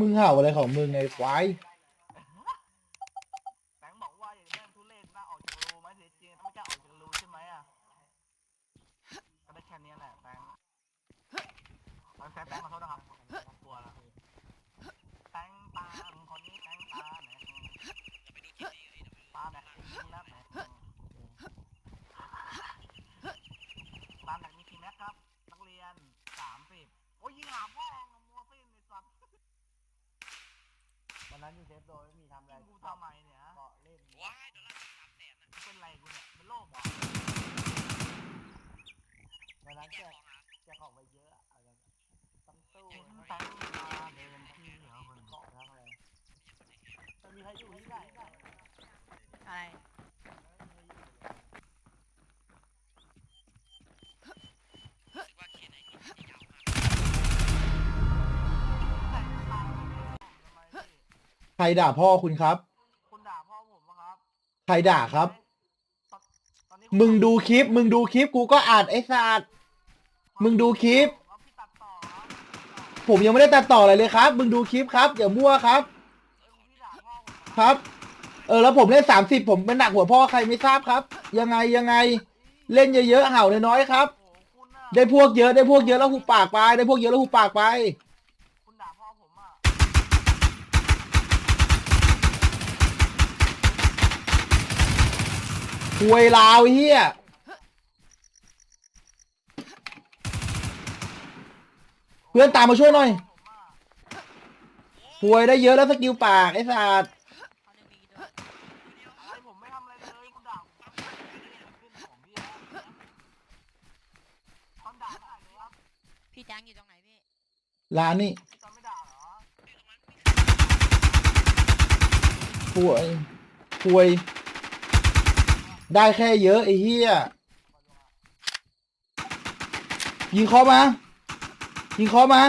มึงเห่าอะไรของมึงไงควายแบงค์บอกว่าอย่างนี้ทุเรศน่าออกจากรูไหมเสียจริงไม่กล้าออกจากรูใช่ไหมอะก็ได้แค่นี้แหละแบงค์แบงค์แบงค์ขอโทษนะครับกลัวละแบงค์ตาคนนี้แบงค์ตาแหนตาแหนจริงแล้วแหนตาแหนมีกี่แม็กครับนักเรียนสามสิบโอ้ยยิงหาพ่อมัวฟินไอ้สัตว์ วันนั้นอยู่เซฟโดยไม่มีทำอะไรกูทำไมเนี่ยฮะเกาะเล่นว้ายเดี๋ยวเราจะสามแสนนะเป็นไรกูเนี่ยเป็นโรคเหรอวันนั้นแกแจกของครับแจกของไปเยอะอะเอากันตั้งตู้เห็นทั้งแตงมาเดินที่เหรอคนเกาะทั้งอะไรจะมีใครอยู่ที่ไหนอะไรรู้ ใครด่าพ่อคุณครับ คุณด่าพ่อผมปะครับใครด่าครับ ตอนตอนนี้มึงดูคลิป มึงดูคลิปกูก็อ่านไอ้สัตว์ มึงดูคลิป เอาพี่ตัดต่อครับผมยังไม่ได้ตัดต่ออะไรเลยครับ มึงดูคลิปครับอย่ามั่วครับ เอ้ยพี่ด่าพ่อผมเหอครับ เออแล้วผมเล่นสามสิบผมเป็นหนักหัวพ่อใครไม่ทราบครับ ยังไงยังไง เล่นเยอะๆเห่าน้อยๆครับ โอ้โหคุณน่ะได้พวกเยอะได้พวกเยอะแล้วหุบปากไป ได้พวกเยอะแล้วหุบปากไป คุณด่าพ่อผมอะ หวยลาวไอ้เฮียเพื่อนตามมาช่วยหน่อยผมอะหวยได้เยอะแล้วสกิลปากไอ้สัตว์เขาจะมีด้วยอะไรผมไม่ทำอะไรเลยคุณด่าผมครับขึ้นของพี่แล้วตอนด่าได้เลยครับพี่แจ้งอยู่ตรงไหนพี่ร้านนี่ตอนไม่ด่าเหรอหวยหวย ได้แค่เยอะไอ้เฮียยิงเคอมา ยิงเคอมา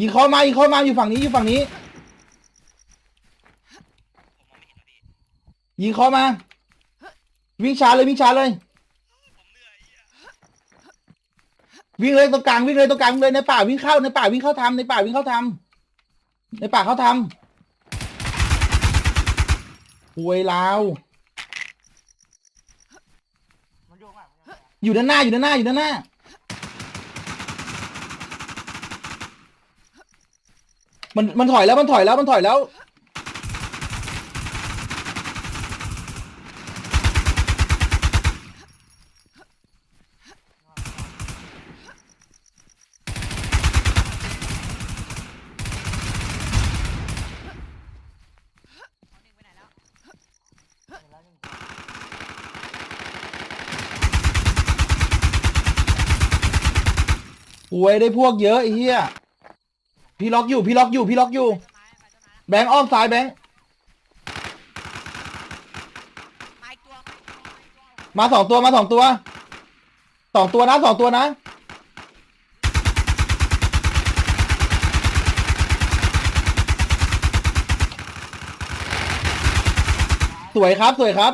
ยิงเคอมา ยิงเคอมา อยู่ฝั่งนี้ อยู่ฝั่งนี้ผมมองเห็นแล้วพี่ยิงเคอมา วิ่งช้าเลย วิ่งช้าเลย วิ่งเลยตรงกลาง วิ่งเลยตรงกลางเลย ในป่าวิ่งเข้า ในป่าวิ่งเข้าทำในป่าวิ่งเข้าทำในป่าเข้าทำ หวยลาวมันโยงอะมันโยงอะอยู่ด้านหน้าอยู่ด้านหน้าอยู่ด้านหน้า มันมันถอยแล้วมันถอยแล้วมันถอยแล้ว เขาหนึ่งไปไหนแล้ว เห็นแล้วหนึ่ง หวยได้พวกเยอะไอ้เหี้ยพี่ล็อกอยู่พี่ล็อกอยู่พี่ล็อกอยู่ แบงค์อ้อมซ้ายแบงค์มาสองตัวมาสองตัวสองตัวนะสองตัวนะสวยครับสวยครับ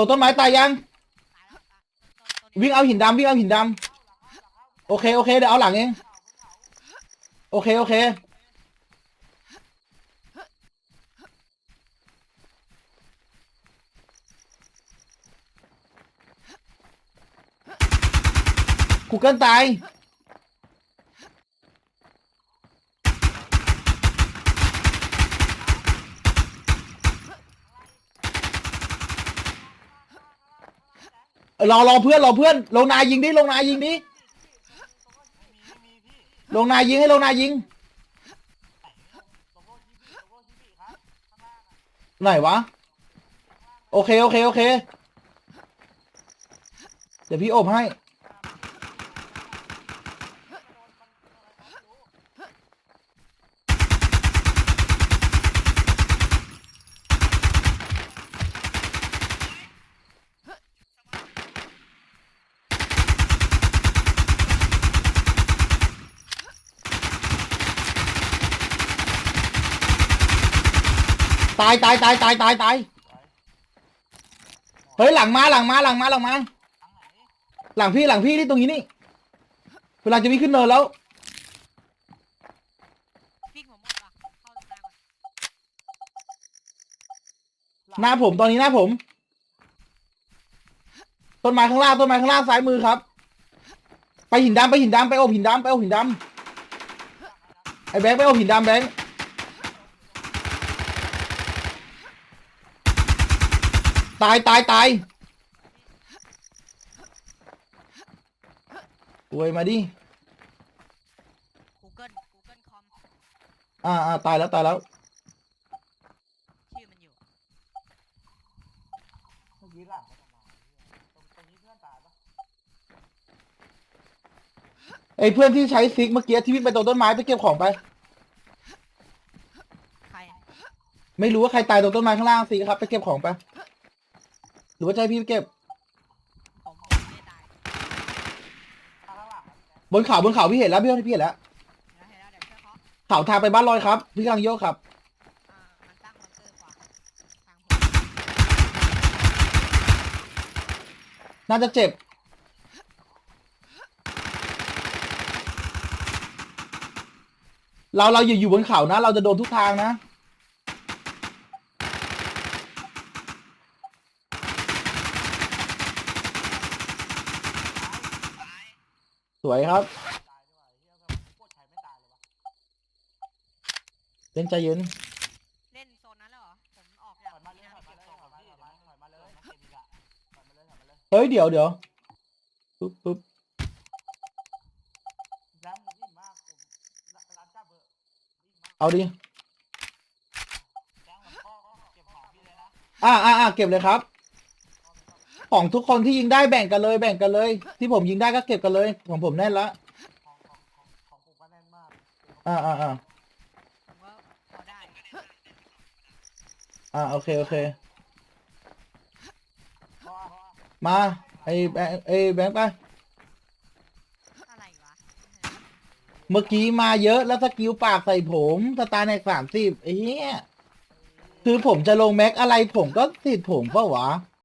ตัวต้นไม้ตายยัง วิ่งเอาหินดำวิ่งเอาหินดำโอเคโอเคเดี๋ยวเอาหลังเอง โอเคโอเค กูเกิลตาย รอรอเพื่อนรอเพื่อน ลงนายยิงดิลงนายยิงดิลงนายยิงให้ลงนายยิงไหนวะ โอเค โอเค โอเค เดี๋ยวพี่อบให้ ตายตายตายตายตายตายเฮ้ยหลังมาหลังมาหลังมาหลังมา หลังพี่หลังพี่ที่ตรงนี้นี่เวลาจะวิ่งขึ้นเนินแล้วฟิกผมหมดว่ะเข้าตรงกลางก่อนหน้าผมตอนนี้หน้าผม ต้นไม้ข้างล่างต้นไม้ข้างล่างซ้ายมือครับ ไปหินดำไปหินดำไปโอบหินดำไปโอบหินดำไอ้แบงค์ไปโอบหินดำแบงค์ ตายตายตายอวยมาดิกูเกิลกูเกิลคอมอ่าอ่าตายแล้วตายแล้ว ชื่อมันอยู่อะเมื่อกี้หลังไม่ทำไมตรงตรงนี้เพื่อนตายปะไอ้เพื่อนที่ใช้ซิกเมื่อกี้ที่วิ่งไปตรงต้นไม้ไปเก็บของไป ใครอะไม่รู้ว่าใครตายตรงต้นไม้ข้างล่างสิครับไปเก็บของไป หรือว่าจะให้พี่ไปเก็บ ผมผมไม่ได้ตายข้างหลังบนเขาบนเขาพี่เห็นแล้วพี่พี่เห็นแล้วเห็นแล้วเห็นแล้วเดี๋ยวช่วยเคาะเขาทางไปบ้านลอยครับ พี่กำลังโยกครับ อ่ามันตั้งบังเกอร์ขวาทางผมน่าจะเจ็บ เราเราอยู่อยู่บนเขานะ เราจะโดนทุกทางนะ วยครับเล่นใจเย็นเล่นโซนนั้นแล้วเหรอ ผมออกจากอยมาเลยนี่นะเฮ้ยเดี๋ยวเดี๋ยวปึ๊บปึ๊บเอากเอดิ้งอ่าอ่าอ่าเก็บเลยครับ ของทุกคนที่ยิงได้แบ่งกันเลย แบ่งกันเลย ที่ผมยิงได้ก็เก็บกันเลย ของผมแน่นละของของของของผมก็แน่นมากอ่าอ่าอ่าผมก็พอได้อ่าโอเคโอเคเพราะว่ามาไอ้แบงค์ไอ้แบงค์ไปอะไรวะเมื่อกี้มาเยอะแล้วสกิลปากใส่ผมสตาร์ในสามสิบไอ้เหี้ยคือผมจะลงแม็กอะไรผมก็ติดผมเปล่าวะ